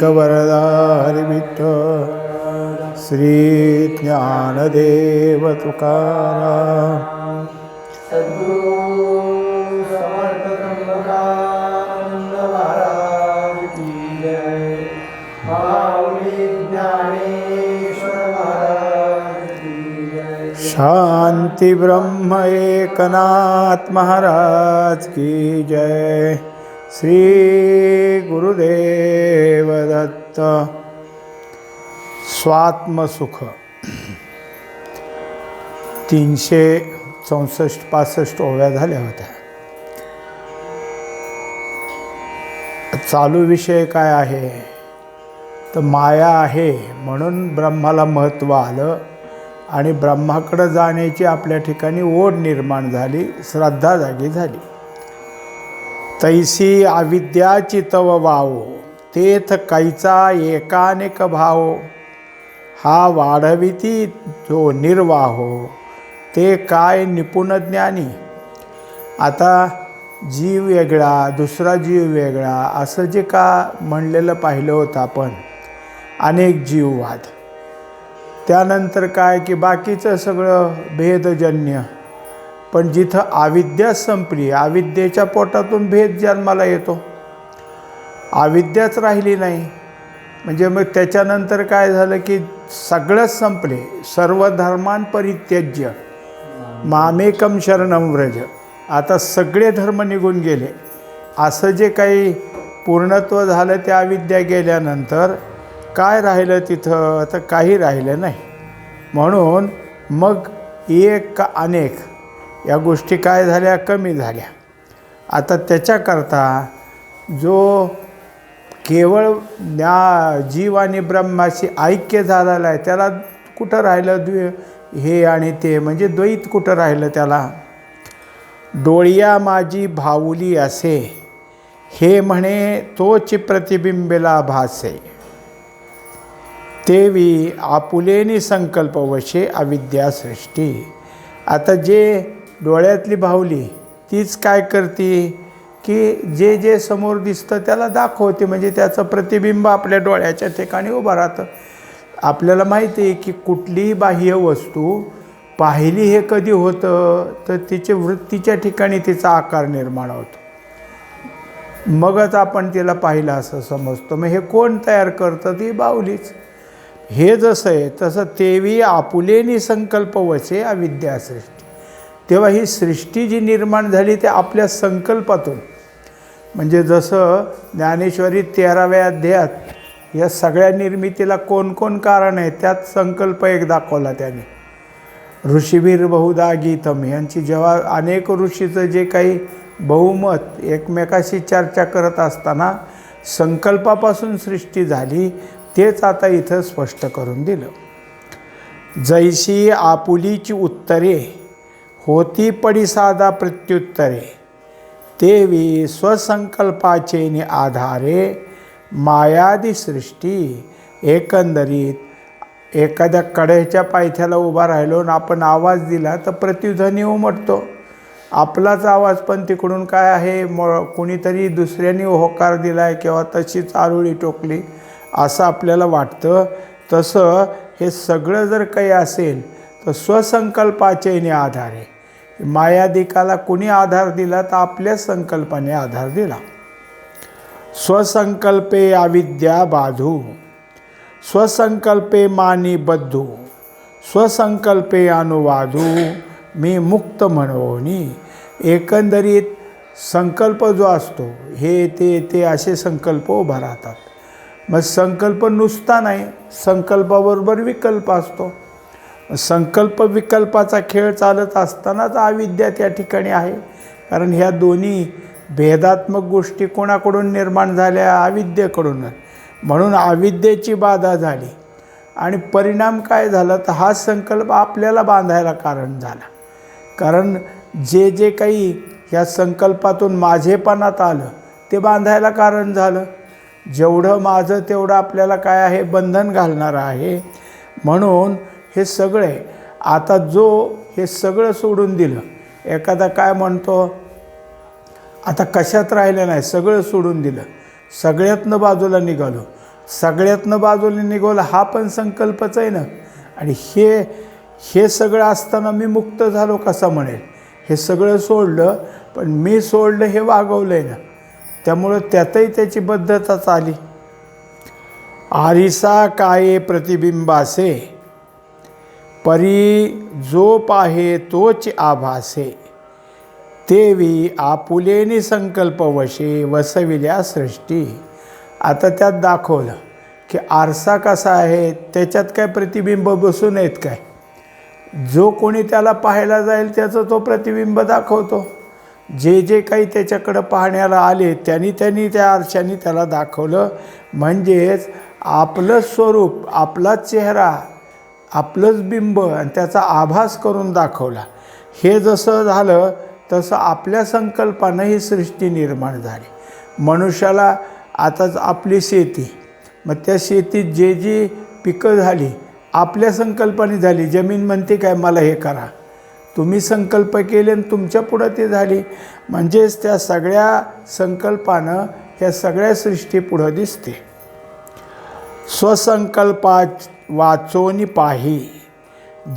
कवरदार विठ्ठल श्री ज्ञानदेव तुकाराम। शांति ब्रह्म एकनाथ महाराज की जय। श्री गुरुदेवदत्त। स्वात्मसुख। तीनशे चौसष्ट पासष्ट ओव्या झाल्या होत्या. चालू विषय काय आहे? तर माया आहे म्हणून ब्रह्माला महत्त्व आलं आणि ब्रह्माकडं जाण्याची आपल्या ठिकाणी ओढ निर्माण झाली श्रद्धा जागी झाली. तैसी अविद्याची तव वाव तेथ कैचा एकानेक भाव। हा वाढविती जो निर्वाहो ते काय निपुण ज्ञानी? आता जीव वेगळा दुसरा जीव वेगळा असं जे का म्हणलेलं पाहिलं होतं आपण अनेक जीववाद. त्यानंतर काय की बाकीचं सगळं भेदजन्य. पण जिथं अविद्या संपली अविद्येच्या पोटातून भेद जन्माला येतो. अविद्याच राहिली नाही. म्हणजे मग त्याच्यानंतर काय झालं की सगळंच संपले. सर्व धर्मान परित्यज्य मामेकम शरणम व्रज. आता सगळे धर्म निघून गेले. असं जे काही पूर्णत्व झालं त्या अविद्या गेल्यानंतर काय राहिलं तिथं? आता काही राहिलं नाही. म्हणून मग एक का अनेक या गोष्टी काय झाल्या? कमी झाल्या. आता त्याच्याकरता जो केवळ ज्ञा जीव आणि ब्रह्माशी ऐक्य झालेला आहे त्याला कुठं राहिलं द्वि हे आणि ते? म्हणजे द्वैत कुठं राहिलं त्याला? डोळिया माझी भाऊली असे. हे म्हणे तोच प्रतिबिंबेला भासे. तेवी आपुलेनी संकल्प वशे अविद्या सृष्टी आता जे डोळ्यातली भावली तीच काय करते? की जे जे समोर दिसतं त्याला दाखवते. म्हणजे त्याचं प्रतिबिंब आपल्या डोळ्याच्या ठिकाणी उभं राहतं. आपल्याला माहिती आहे की कुठलीही बाह्य वस्तू पाहिली हे कधी होतं तर तिचे वृत्तीच्या ठिकाणी तिचा आकार निर्माण होतो. मगच आपण तिला पाहिलं असं समजतो. मग हे कोण तयार करतं? ती बावलीच हे जसं आहे तसं तेवी आपुलेनी संकल्प वचे अविद्या असे तेव्हा ही सृष्टी जी निर्माण झाली ते आपल्या संकल्पातून. म्हणजे जसं ज्ञानेश्वरी तेराव्या अध्यायात या सगळ्या निर्मितीला कोण कोण कारण आहे त्यात संकल्प एक दाखवला त्याने. ऋषीवीर बहुधा गीतम. यांची जेव्हा अनेक ऋषीचं जे काही बहुमत एकमेकाशी चर्चा करत असताना संकल्पापासून सृष्टी झाली तेच आता इथं स्पष्ट करून दिलं. जैशी आपुलीची उत्तरे होती पडिसादा साधा प्रत्युत्तरे. तेवी स्वसंकल्पाचे नि आधारे मायादी सृष्टी एकंदरीत एखाद्या कड्याच्या पायथ्याला उभा राहिलो आणि आपण आवाज दिला तर प्रतिध्वनी उमटतो. आपलाच आवाज पण तिकडून काय आहे? म कुणीतरी दुसऱ्याने होकार दिला आहे किंवा तशीच आरुळी टोकली असं आपल्याला वाटतं. तसं हे सगळं जर काही असेल तर स्वसंकल्पाचे आधारे. मायादिकाला कुणी आधार दिला तर आपल्या संकल्पाने आधार दिला. स्वसंकल्पे अविद्या बाधू स्वसंकल्पे मानी बद्धू स्वसंकल्पे अनुवाधू मी मुक्त म्हणवणी एकंदरीत संकल्प जो असतो हे ते ते असे संकल्प उभा राहतात. मग संकल्प नुसता नाही संकल्पाबरोबर विकल्प असतो. संकल्प विकल्पाचा खेळ चालत असतानाच अविद्या त्या ठिकाणी आहे. कारण ह्या दोन्ही भेदात्मक गोष्टी कोणाकडून निर्माण झाल्या? अविद्येकडून. म्हणून अविद्येची बाधा झाली. आणि परिणाम काय झाला? तर हा संकल्प आपल्याला बांधायला कारण झाला. कारण जे जे काही ह्या संकल्पातून माझेपणात आलं ते बांधायला कारण झालं. जेवढं माझं तेवढं आपल्याला काय आहे? बंधन घालणारं आहे. म्हणून हे सगळं आहे आता जो हे सगळं सोडून दिलं एखादा काय म्हणतो आता कशात राहिलं नाही सगळं सोडून दिलं सगळ्यातनं बाजूला निघालो सगळ्यातनं बाजूला निघालो हा पण संकल्पच आहे ना? आणि हे हे सगळं असताना मी मुक्त झालो कसा म्हणेल? हे सगळं सोडलं पण मी सोडलं हे वागवलं आहे ना? त्यामुळं त्यातही त्याची बद्धताच आली आरिसा काये प्रतिबिंबासे? परी जो पाहे तोच आभासे. तेवी आपुलेनी संकल्प वशे वसविल्या सृष्टी. आता त्यात दाखवलं की आरसा कसा आहे त्याच्यात काय प्रतिबिंब बसून आहेत काय? जो कोणी त्याला पाहायला जाईल त्याचं तो प्रतिबिंब दाखवतो. जे जे काही त्याच्याकडं पाहण्याला आले त्यांनी त्यांनी त्या आरशाने त्याला दाखवलं. म्हणजेच आपलं स्वरूप आपलाच चेहरा आपलंच बिंब आणि त्याचा आभास करून दाखवला. हे जसं झालं तसं आपल्या संकल्पानं ही सृष्टी निर्माण झाली. मनुष्याला आताच आपली शेती. मग त्या शेतीत जे जी पिकं झाली आपल्या संकल्पाने झाली. जमीन म्हणते काय मला हे करा. तुम्ही संकल्प केले आणि तुमच्या पुढं ती झाली. म्हणजेच त्या सगळ्या संकल्पानं ह्या सगळ्या सृष्टी पुढं दिसते. स्वसंकल्पा वाचोनी पाही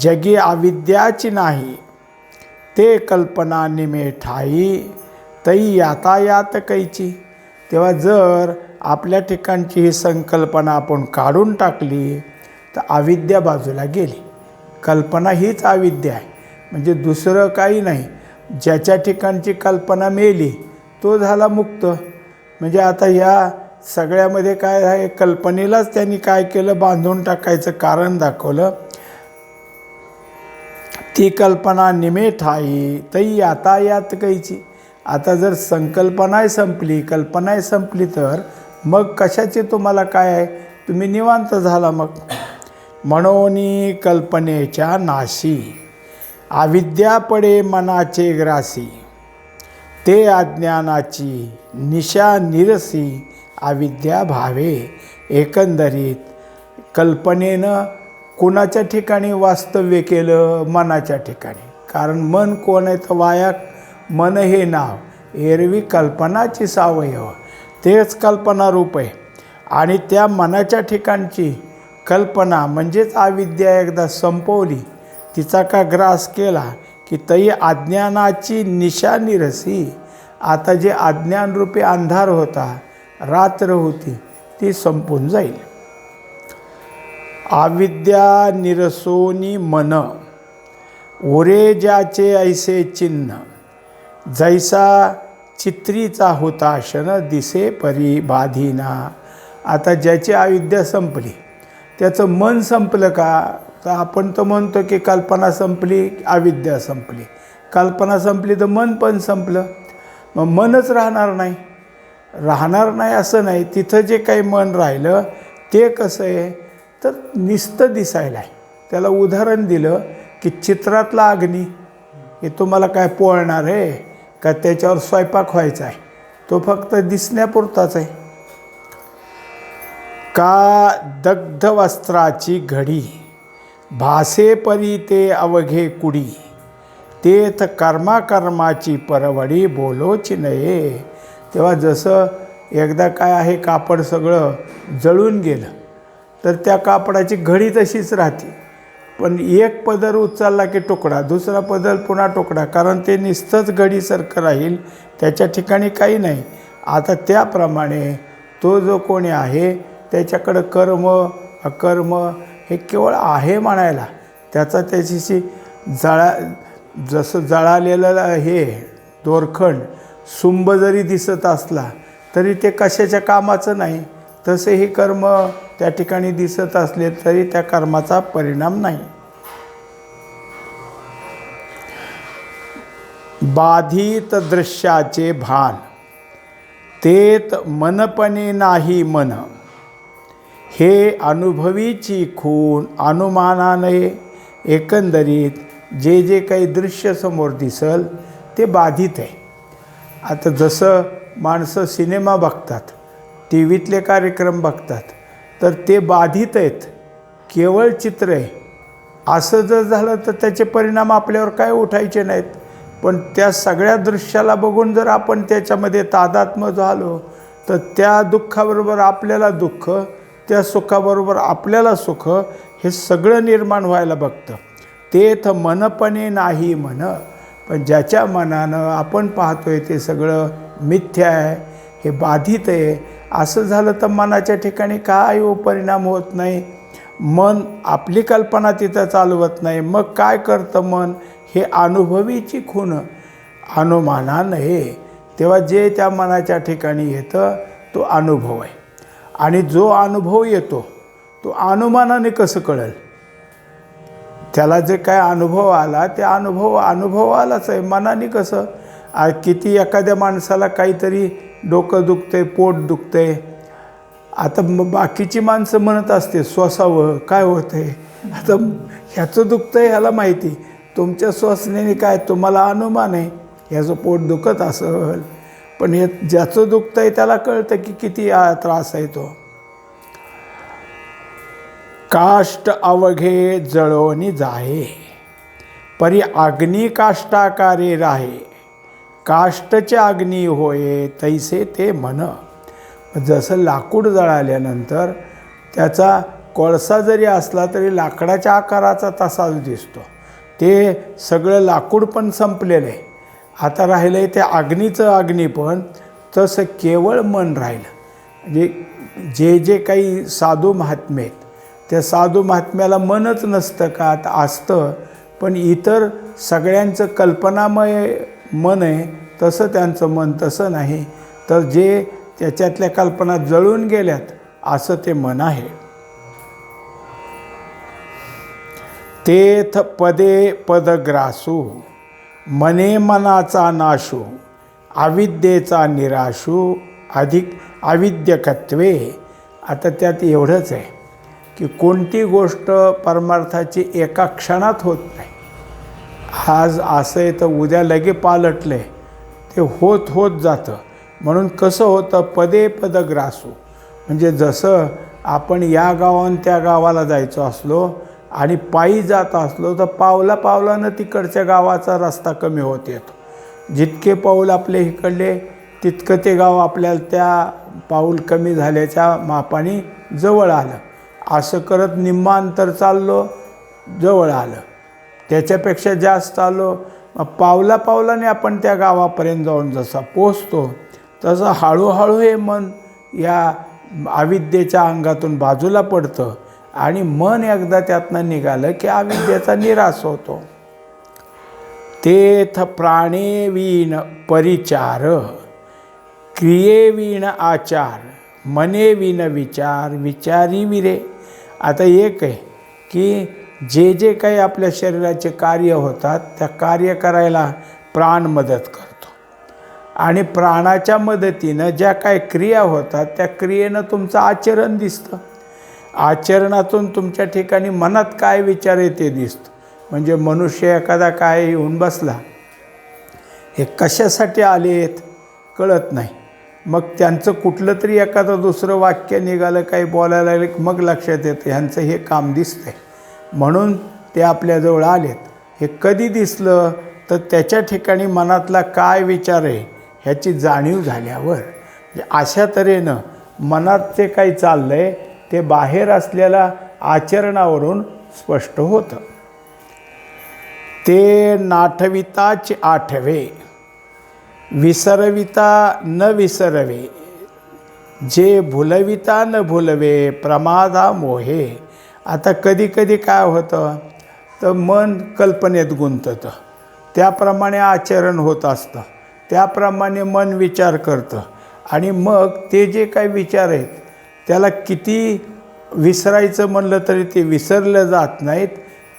जगी अविद्याची नाही ते कल्पना निमे ठाई तै यातायात कैची. तेव्हा जर आपल्या ठिकाणची ही संकल्पना आपण काढून टाकली तर अविद्या बाजूला गेली. कल्पना हीच अविद्या आहे. म्हणजे दुसरं काही नाही. ज्याच्या ठिकाणची कल्पना मेली तो झाला मुक्त. म्हणजे आता ह्या सगळ्यामध्ये काय आहे? कल्पनेलाच त्यांनी काय केलं? बांधून टाकायचं कारण दाखवलं. ती कल्पना निमेठ आहे. तई आता यातायात कैची. आता जर संकल्पनाही संपली कल्पनाही संपली तर मग कशाची तुम्हाला काय आहे? तुम्ही निवांत झाला मग. म्हणून कल्पनेच्या नाशी अविद्या पडे मनाचे ग्रासी ते अज्ञानाची निशा निरसी अविद्या भावे एकंदरीत कल्पनेनं कुणाच्या ठिकाणी वास्तव्य केलं मनाच्या ठिकाणी? कारण मन कोण आहे तर वाया मन हे नाव. एरवी कल्पनाची सावयव तेच कल्पनारूप आहे. आणि त्या मनाच्या ठिकाणची कल्पना म्हणजेच अविद्या एकदा संपवली तिचा का ग्रास केला की तई अज्ञानाची निशानिरसी आता जे अज्ञानरूपी अंधार होता रात्र होती ती संपून जाईल. अविद्या निरसोनी मन ओरे ज्याचे ऐसे चिन्ह जैसा चित्रीचा होता क्षण दिसे परी बाधीना. आता ज्याची अविद्या संपली त्याचं मन संपलं का? तर आपण तर म्हणतो की कल्पना संपली अविद्या संपली. कल्पना संपली तर मन पण संपलं. मग मनच राहणार नाही. राहणार नाही असं नाही. तिथं जे काही मन राहिलं ते कसं आहे? तर निस्त दिसायला आहे. त्याला उदाहरण दिलं की चित्रातला अग्नी. हे तुम्हाला काय पोळणार आहे? का त्याच्यावर स्वयंपाक व्हायचा आहे? तो फक्त दिसण्यापुरताच आहे. का दग्ध वस्त्राची घडी? भासे परी ते अवघे कुडी. तेथ कर्माकर्माची परवडी बोलोची नये. तेव्हा जसं एकदा काय आहे कापड सगळं जळून गेलं तर त्या कापडाची घडी तशीच राहते. पण एक पदर उचलला की तुकडा दुसरा पदर पुन्हा तुकडा कारण ते निस्तच घडीसारखं राहील त्याच्या ठिकाणी काही नाही. आता त्याप्रमाणे तो जो कोणी आहे त्याच्याकडं कर्म अकर्म हे केवळ आहे म्हणायला त्याचा त्याच्याशी जळा जसं जळालेलं हे दोरखंड सुंब जरी दिसत असला तरी ते कशाच्या कामाचं नाही. तसे हे कर्म त्या ठिकाणी दिसत असले तरी त्या कर्माचा परिणाम नाही. बाधित दृश्याचे भान. तेत मनपणे नाही मन. हे अनुभवीची खूण अनुमानाने एकंदरीत जे जे काही दृश्य समोर दिसल ते बाधित आहे. आता जसं माणसं सिनेमा बघतात टी व्हीतले कार्यक्रम बघतात तर ते बाधित आहेत. केवळ चित्र आहे. असं जर झालं तर त्याचे परिणाम आपल्यावर काय उठायचे नाहीत. पण त्या सगळ्या दृश्याला बघून जर आपण त्याच्यामध्ये तादात्म्य झालो तर त्या दुःखाबरोबर आपल्याला दुःख त्या सुखाबरोबर आपल्याला सुख हे सगळं निर्माण व्हायला बघतं. तेथ मनपणे नाही म्हण पण ज्याच्या मनानं आपण पाहतोय ते सगळं मिथ्या आहे हे बाधित आहे. असं झालं तर मनाच्या ठिकाणी काय हो परिणाम होत नाही? मन आपली कल्पना तिथं चालवत नाही. मग काय करतं मन? हे अनुभवीची खूण अनुमानानं हे तेव्हा जे त्या मनाच्या ठिकाणी येतं तो अनुभव आहे. आणि जो अनुभव येतो तो अनुमानाने कसं कळेल? त्याला जे काय अनुभव आला ते अनुभव अनुभव आलाच आहे. मनाने कसं? आ किती एखाद्या माणसाला काहीतरी डोकं दुखतंय पोट दुखतंय. आता मग बाकीची माणसं म्हणत असते स्वसावं काय होतं आहे आता ह्याचं दुखतं आहे ह्याला माहिती. तुमच्या श्वसनेने काय? तुम्हाला अनुमान आहे. ह्याचं पोट दुखत असेल. पण हे ज्याचं दुखतं आहे त्याला कळतं की किती त्रास आहे तो. काष्ट अवघे जळवणी जाहे परी अग्नी काष्टाकारे राहे. काष्टचे अग्नी होये तैसे ते म्हण जसं लाकूड जळाल्यानंतर त्याचा कोळसा जरी असला तरी लाकडाच्या आकाराचा तसाच दिसतो. ते सगळं लाकूड पण संपलेलं आहे आता राहिलं आहे ते अग्नीचं अग्नी पण तसं केवळ मन राहिलं. म्हणजे जे जे काही साधू महात्मे आहेत त्या साधू महात्म्याला मनच नसतं का? तर असतं पण इतर सगळ्यांचं कल्पनामय मन आहे तसं त्यांचं मन तसं नाही. तर जे त्याच्यातल्या कल्पना जळून गेल्यात असं ते मन आहे. तेथ पदे पदग्रासू मने मनाचा नाशू अविद्येचा निराशू अधिक अविद्यकत्वे. आता त्यात एवढंच आहे. की कोणती गोष्ट परमार्थाची एका क्षणात होत नाही. आज असं आहे तर उद्या लगे पालटले ते होत होत जातं. म्हणून कसं होतं पदे पद ग्रासू. म्हणजे जसं आपण या गावान त्या गावाला जायचो असलो आणि पायी जात असलो तर पावला पावलानं तिकडच्या गावाचा रस्ता कमी होत येतो. जितके पाऊल आपले इकडले तितकं ते गाव आपल्याला त्या पाऊल कमी झाल्याच्या मापाने जवळ आलं. असं करत निम्मा अंतर चाललो जवळ आलं. त्याच्यापेक्षा जास्त आलो. मग पावला पावलाने आपण त्या गावापर्यंत जाऊन जसा पोचतो तसं हळूहळू हे मन या अविद्येच्या अंगातून बाजूला पडतं आणि मन एकदा त्यातनं निघालं की अविद्येचा निराश होतो. तेथ प्राणेवीन परिचार क्रियेवीन आचार मनेवीन विचार विचारी विरे. आता एक आहे की जे जे काही आपल्या शरीराचे कार्य होतात त्या कार्य करायला प्राण मदत करतो. आणि प्राणाच्या मदतीनं ज्या काय क्रिया होतात त्या क्रियेनं तुमचं आचरण दिसतं. आचरणातून तुमच्या ठिकाणी मनात काय विचार आहे ते दिसतं. म्हणजे मनुष्य एखादा काय येऊन बसला हे कशासाठी आले आहेत कळत नाही. मग त्यांचं कुठलं तरी एखादं दुसरं वाक्य निघालं काही बोलायला लागलं मग लक्षात येतं ह्यांचं हे काम दिसतंय. म्हणून ते आपल्याजवळ आलेत. हे कधी दिसलं तर त्याच्या ठिकाणी मनातला काय विचार आहे ह्याची जाणीव झाल्यावर. म्हणजे अशा तऱ्हेनं मनात जे काही चाललं आहे ते बाहेर असलेल्या आचरणावरून स्पष्ट होतं. ते नाठविताच आठवे. विसरविता न विसरवे जे भुलविता न भुलवे प्रमादा मोहे. आता कधी कधी काय होतं? तर मन कल्पनेत गुंततं. त्याप्रमाणे आचरण होत असतं. त्याप्रमाणे मन विचार करतं. आणि मग ते जे काही विचार आहेत त्याला किती विसरायचं म्हणलं तरी ते विसरलं जात नाहीत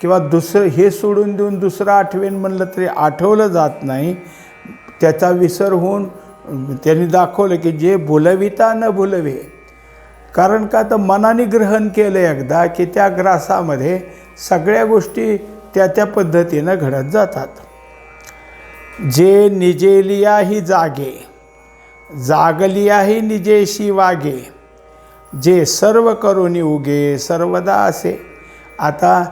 किंवा दुसरं हे सोडून देऊन दुसरं आठवेन म्हणलं तरी आठवलं जात नाही. त्याचा विसर होऊन त्यांनी दाखवलं की जे भुलविता न भुलवे कारण का तर मनाने ग्रहण केलं एकदा की त्या ग्रासामध्ये सगळ्या गोष्टी त्या त्या पद्धतीनं घडत जातात. जे निजेलिया ही जागे जागलियाही निजेशी वागे जे सर्व करून उगे सर्वदा असे. आता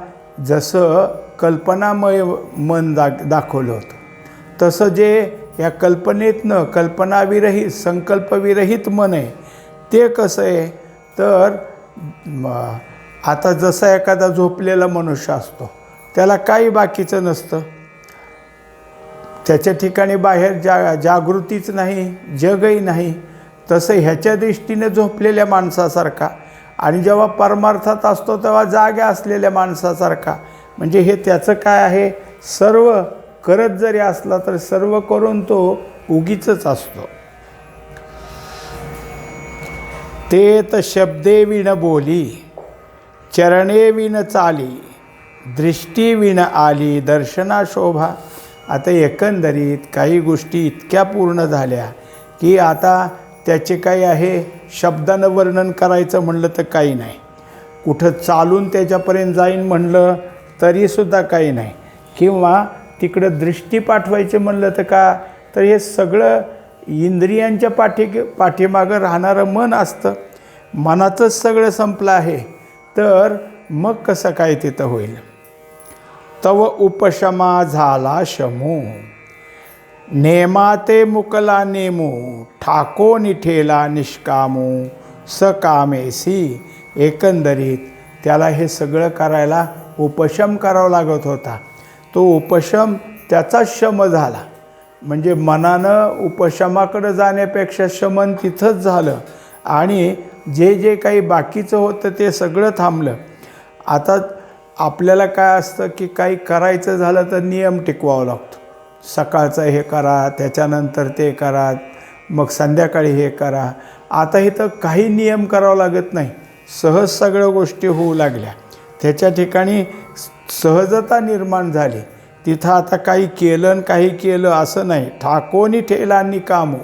जसं कल्पनामय मन दा दाखवलं होतं तसं जे या कल्पनेतनं कल्पनाविरहित संकल्पविरहित मन आहे ते कसं आहे? तर आता जसा एखादा झोपलेला मनुष्य असतो त्याला काही बाकीचं नसतं. त्याच्या ठिकाणी बाहेर जा जागृतीच नाही जगही नाही. तसं ह्याच्या दृष्टीने झोपलेल्या माणसासारखा आणि जेव्हा परमार्थात असतो तेव्हा जाग्या असलेल्या माणसासारखा. म्हणजे हे त्याचं काय आहे? सर्व करत जरी असला तर सर्व करून तो उगीच असतो. ते शब्दे विण बोली चरणे विण चाली दृष्टी विण आली दर्शना शोभा. आता एकंदरीत काही गोष्टी इतक्या पूर्ण झाल्या की आता त्याचे काही आहे शब्दानं वर्णन करायचं म्हणलं तर काही नाही. कुठं चालून त्याच्यापर्यंत जाईन म्हणलं तरीसुद्धा काही नाही. किंवा तिकडं दृष्टी पाठवायचे म्हणलं तर का? तर हे सगळं इंद्रियांच्या पाठी पाठीमागं राहणारं मन असतं. मनाचंच सगळं संपलं आहे. तर मग कसं काय तिथं होईल? तव उपशमा झाला शमू. नेमा ते मुकला नेमू. ठाको निठेला निष्कामू. सकामेसी. एकंदरीत त्याला हे सगळं करायला उपशम करावा लागत होता. तो उपशम त्याचा शम झाला. म्हणजे मनानं उपशमाकडं जाण्यापेक्षा शमन तिथंच झालं. आणि जे जे काही बाकीचं होतं ते सगळं थांबलं. आता आपल्याला काय असतं की काही करायचं झालं तर नियम टिकवावा लागतो. सकाळचं हे करा त्याच्यानंतर ते करा मग संध्याकाळी हे करा. आता इथं काही नियम करावं लागत नाही. सहज सगळ्या गोष्टी होऊ लागल्या. त्याच्या ठिकाणी सहजता निर्माण झाली. तिथं आता काही केलं आणि काही केलं असं नाही. ठाकोनी ठेलांनी कामो.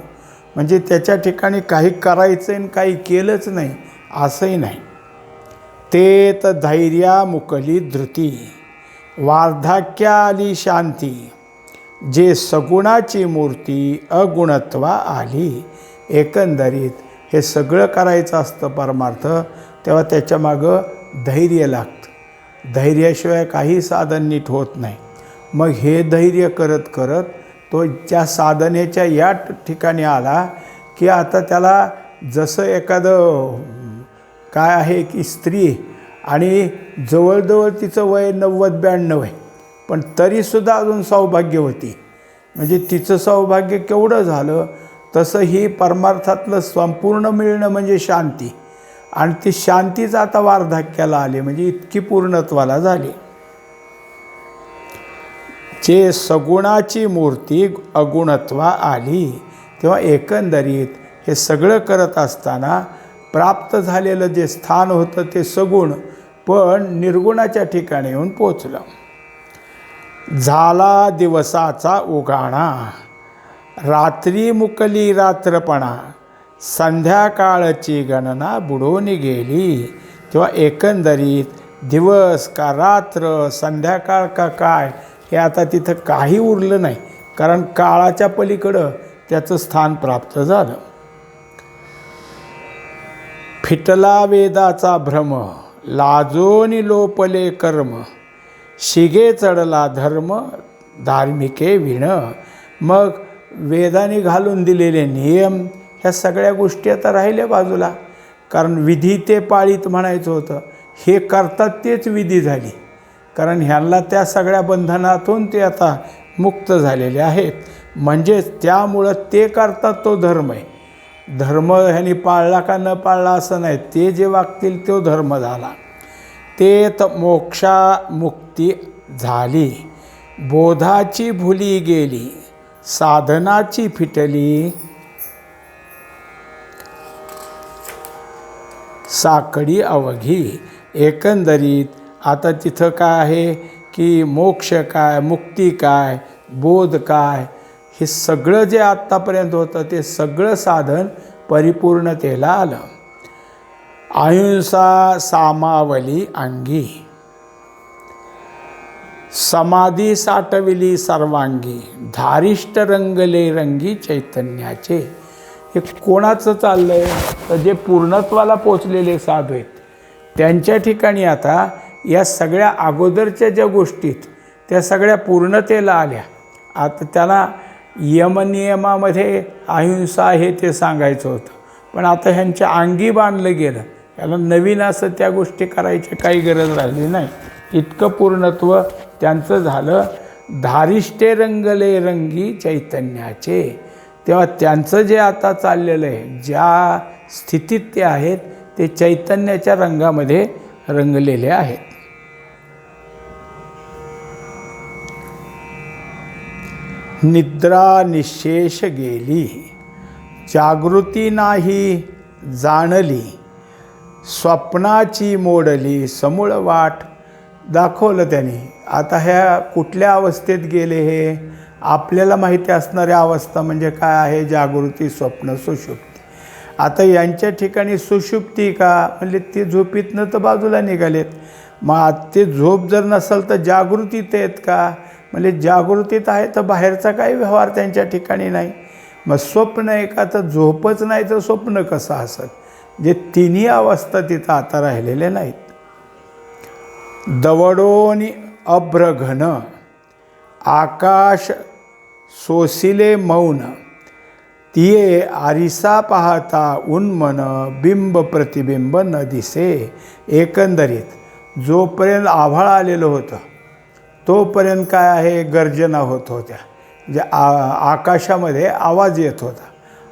म्हणजे त्याच्या ठिकाणी काही करायचं आणि काही केलंच नाही असंही नाही. ते तर धैर्या मुकली धृती. वार्धाक्या आली शांती. जे सगुणाची मूर्ती अगुणत्वा आली. एकंदरीत हे सगळं करायचं असतं परमार्थ तेव्हा त्याच्यामागं धैर्य लागतं. धैर्याशिवाय काही साधन नीट होत नाही. मग हे धैर्य करत करत तो ज्या साधनेच्या या ठिकाणी आला की आता त्याला जसं एखादं काय आहे की स्त्री आणि जवळजवळ तिचं वय नव्वद ब्याण्णव आहे पण तरीसुद्धा अजून सौभाग्यवती म्हणजे तिचं सौभाग्य केवढं झालं तसं ही परमार्थातलं संपूर्ण मिळणं म्हणजे शांती. आणि ती शांतीच आता वार्धक्याला आली म्हणजे इतकी पूर्णत्वाला झाली. जे सगुणाची मूर्ती अगुणत्वा आली तेव्हा एकंदरीत हे सगळं करत असताना प्राप्त झालेलं जे स्थान होतं ते सगुण पण निर्गुणाच्या ठिकाणी येऊन पोचलं. झाला दिवसाचा उगाणा रात्री मुकली रात्रपणा संध्याकाळची गणना बुडून गेली. किंवा एकंदरीत दिवस का रात्र संध्याकाळ का काय हे आता तिथं काही उरलं नाही. कारण काळाच्या पलीकडं त्याचं स्थान प्राप्त झालं. फिटला वेदाचा भ्रम लाजोनी लोपले कर्म. शिगे चढला धर्म धार्मिके विण. मग वेदाने घालून दिलेले नियम ह्या सगळ्या गोष्टी आता राहिल्या बाजूला. कारण विधी ते पाळीत म्हणायचं होतं. हे करतात तेच विधी झाली. कारण ह्यांना त्या सगळ्या बंधनातून ते आता मुक्त झालेले आहेत. म्हणजेच त्यामुळं ते करतात तो धर्म आहे. धर्म ह्यांनी पाळला का न पाळला असं नाही. ते जे वागतील तो धर्म झाला. ते तर मोक्षा मुक्ती झाली. बोधाची भुली गेली. साधनाची फिटली. साकडी अवघी. एकंदरीत आता तिथं काय आहे की मोक्ष काय मुक्ती काय बोध काय हे सगळं जे आत्तापर्यंत होतं ते सगळं साधन परिपूर्णतेला आलं. अहिंसा सामावली अंगी. समाधी साठविली सर्वांगी. धारिष्ट रंगले रंगी चैतन्याचे. हे कोणाचं चाललं आहे तर जे पूर्णत्वाला पोचलेले साधू आहेत त्यांच्या ठिकाणी आता या सगळ्या अगोदरच्या ज्या गोष्टीत त्या सगळ्या पूर्णतेला आल्या. आता त्याला यमनियमामध्ये अहिंसा आहे ते सांगायचं होतं. पण आता ह्यांच्या अंगी बांधलं गेलं. त्याला नवीन असं त्या गोष्टी करायची काही गरज राहिली नाही. इतकं पूर्णत्व त्यांचं झालं. धारिष्टे रंगले रंगी चैतन्याचे. तेव्हा त्यांचं जे आता चाललेलं आहे ज्या स्थितीत ते आहेत ते चैतन्याच्या रंगामध्ये रंगलेले आहेत. निद्रा निशेष गेली जागृती नाही जाणली स्वप्नाची मोडली समूळ वाट दाखवलं त्यांनी. आता ह्या कुठल्या अवस्थेत गेले हे? आपल्याला माहिती असणाऱ्या अवस्था म्हणजे काय आहे? जागृती स्वप्न सुषुप्ती आता यांच्या ठिकाणी सुषुप्ती का? म्हणजे ते झोपीतनं तर बाजूला निघालेत. मग ते झोप जर नसेल तर जागृतीत आहेत का? म्हणजे जागृतीत आहे तर बाहेरचा काही व्यवहार त्यांच्या ठिकाणी नाही. मग स्वप्न आहे का? तर झोपच नाही तर स्वप्न कसं असत जे तिन्ही अवस्था तिथं आता राहिलेल्या नाहीत. दवडोनी अभ्रघन. आकाश सोसिले मौन तिये आरिसा पाहता उन्मन बिंब प्रतिबिंब न दिसे एकंदरीत. जोपर्यंत आभाळ आलेलं होतं तोपर्यंत काय आहे? गर्जना होत होत्या. म्हणजे आ आकाशामध्ये आवाज येत होता.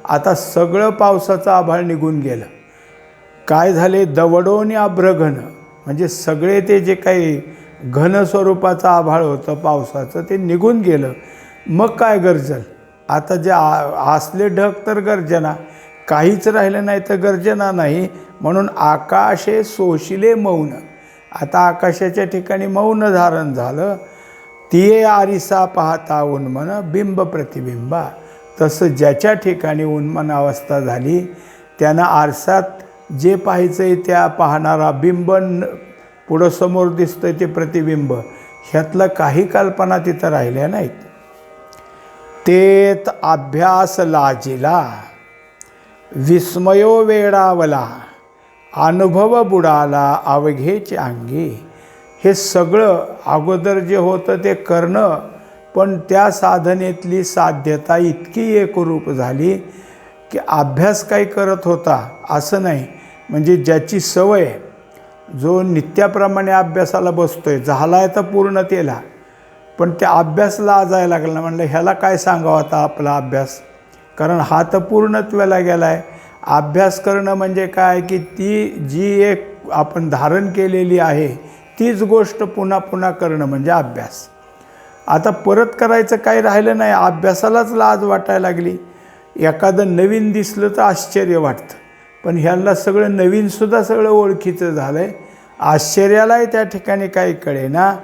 आता सगळं पावसाचं आभाळ निघून गेलं. काय झाले? दवडोनी अभ्रघन म्हणजे सगळे ते जे काही घन स्वरूपाचं आभाळ होतं पावसाचं ते निघून गेलं. मग काय गरजल? आता जे आ असले ढग तर गर्जना. काहीच राहिलं नाही तर गर्जना नाही. म्हणून आकाशे सोशिले मौन. आता आकाशाच्या ठिकाणी मौन धारण झालं. तिये आरिसा पाहता उन्मन बिंब प्रतिबिंबा. तसं ज्याच्या ठिकाणी उन्मन अवस्था झाली त्यानं आरसात जे पाहायचं आहे त्या पाहणारा बिंब न- पुढं समोर दिसतं ते प्रतिबिंब. ह्यातलं काही कल्पना तिथं राहिल्या नाहीत. तेत अभ्यास लाजिला विस्मयो वेळावला अनुभव बुडाला अवघेचे अंगी. हे सगळं अगोदर जे होतं ते करणं पण त्या साधनेतली साध्यता इतकी एकरूप झाली की अभ्यास काही करत होता असं नाही. म्हणजे ज्याची सवय जो नित्याप्रमाणे अभ्यासाला बसतो आहे झाला आहे तर पूर्णतेला पण त्या अभ्यासला आजायला लागला. म्हणलं ह्याला काय सांगावं आता आपला अभ्यास? कारण हा तर पूर्णत्वाला गेला आहे अभ्यास करणं म्हणजे काय? की ती जी एक आपण धारण केलेली आहे तीच गोष्ट पुन्हा पुन्हा करणं म्हणजे अभ्यास. आता परत करायचं काही राहिलं नाही अभ्यासालाच लाज वाटायला लागली. एखादं नवीन दिसलं तर आश्चर्य वाटतं. पण ह्याला सगळं नवीनसुद्धा सगळं ओळखीचं झालं आहे आश्चर्यालाही त्या ठिकाणी काही कळेना.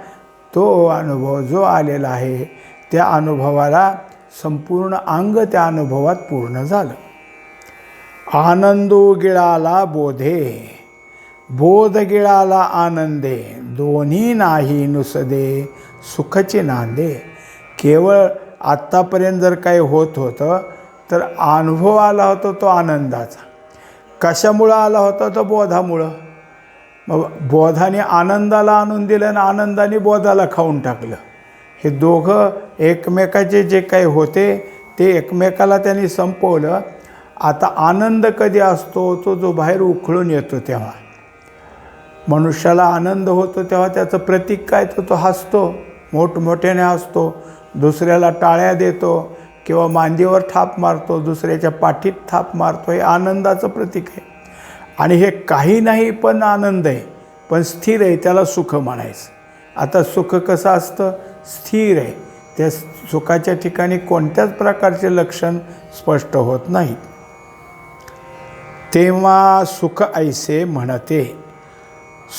तो अनुभव जो आलेला आहे त्या अनुभवाला संपूर्ण अंग त्या अनुभवात पूर्ण झालं. आनंदो गिळाला बोधे बोध गिळाला आनंदे दोन्ही नाही नुसदे सुखचे नांदे. केवळ आत्तापर्यंत जर काही होत होतं तर अनुभव आला होता तो आनंदाचा. कशामुळं आला होता तो बोधामुळं? मग बोधाने आनंदाला आणून दिलं आणि आनंदाने बोधाला खाऊन टाकलं. हे दोघं एकमेकाचे जे काही होते ते एकमेकाला त्यांनी संपवलं. आता आनंद कधी असतो तो जो बाहेर उखळून येतो तेव्हा. मनुष्याला आनंद होतो तेव्हा त्याचं प्रतीक काय तर तो हसतो मोठमोठ्याने हसतो दुसऱ्याला टाळ्या देतो किंवा मांदीवर थाप मारतो दुसऱ्याच्या पाठीत थाप मारतो हे आनंदाचं प्रतीक आहे. आणि हे काही नाही पण आनंद आहे. पण स्थिर आहे त्याला सुख म्हणायचं. आता सुख कसं असतं? स्थिर आहे. त्या सुखाच्या ठिकाणी कोणत्याच प्रकारचे लक्षण स्पष्ट होत नाहीत तेव्हा सुख ऐसे म्हणते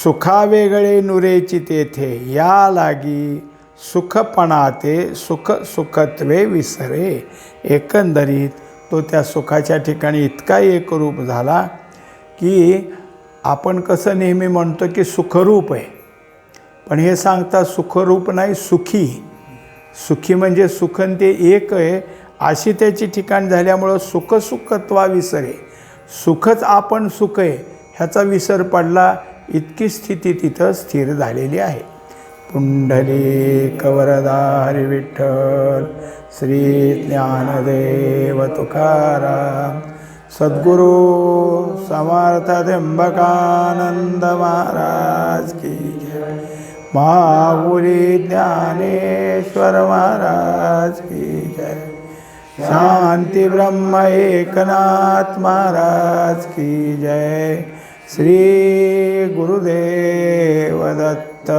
सुखा वेगळे नुरेची तेथे या लागी सुखपणा ते सुख सुखत्वे विसरे. एकंदरीत तो त्या सुखाच्या ठिकाणी इतका एकरूप झाला की आपण कसं नेहमी म्हणतो की सुखरूप आहे. पण हे सांगता सुखरूप नाही सुखी. सुखी म्हणजे सुखन ते एक आहे. अशी त्याची ठिकाण झाल्यामुळं सुखसुखत्वा विसरे. सुखच आपण सुख आहे ह्याचा विसर पडला इतकी स्थिती तिथं स्थिर झालेली आहे. पुंडली कवरदारी विठ्ठल श्री ज्ञानदेव तुकाराम. सद्गुरु समर्थ त्र्यंबकानंद महाराज की जय। महापुरी ज्ञानेश्वर महाराज की जय। शांति ब्रह्म एकनाथ महाराज की जय। श्री गुरुदेव दत्त।